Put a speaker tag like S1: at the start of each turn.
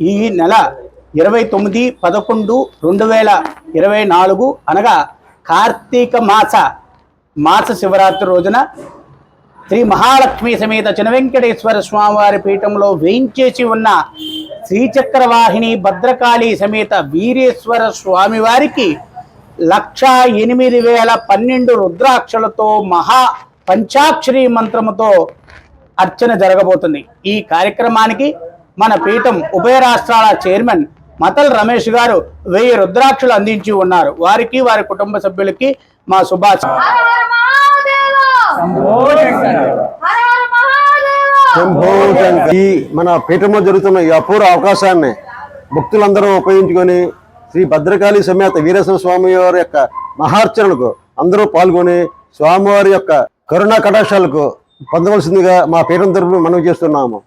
S1: ఈ నెల ఇరవై తొమ్మిది పదకొండు రెండు వేల ఇరవై నాలుగు అనగా కార్తీక మాస మాస శివరాత్రి రోజున శ్రీ మహాలక్ష్మి సమేత చినవెంకటేశ్వర స్వామివారి పీఠంలో వేయించేసి ఉన్న శ్రీచక్రవాహిని భద్రకాళి సమేత వీరేశ్వర స్వామివారికి లక్ష ఎనిమిది వేల పన్నెండు రుద్రాక్షలతో మహా పంచాక్షరి మంత్రముతో అర్చన జరగబోతుంది. ఈ కార్యక్రమానికి మన పీఠం ఉభయ రాష్ట్రాల చైర్మన్ మతల్ రమేష్ గారు వెయ్యి రుద్రాక్షలు అందించి ఉన్నారు. వారికి వారి కుటుంబ సభ్యులకి మా శుభాశ
S2: ఈ మన పీఠంలో జరుగుతున్న ఈ అపూర్వ అవకాశాన్ని భక్తులందరూ ఉపయోగించుకొని శ్రీ భద్రకాళి సమేత వీరేశ్వర స్వామి వారి యొక్క మహార్చనలకు అందరూ పాల్గొని స్వామివారి యొక్క కరుణా కటాక్షాలకు పొందవలసిందిగా మా పీఠం తరపున మనవి చేస్తున్నాము.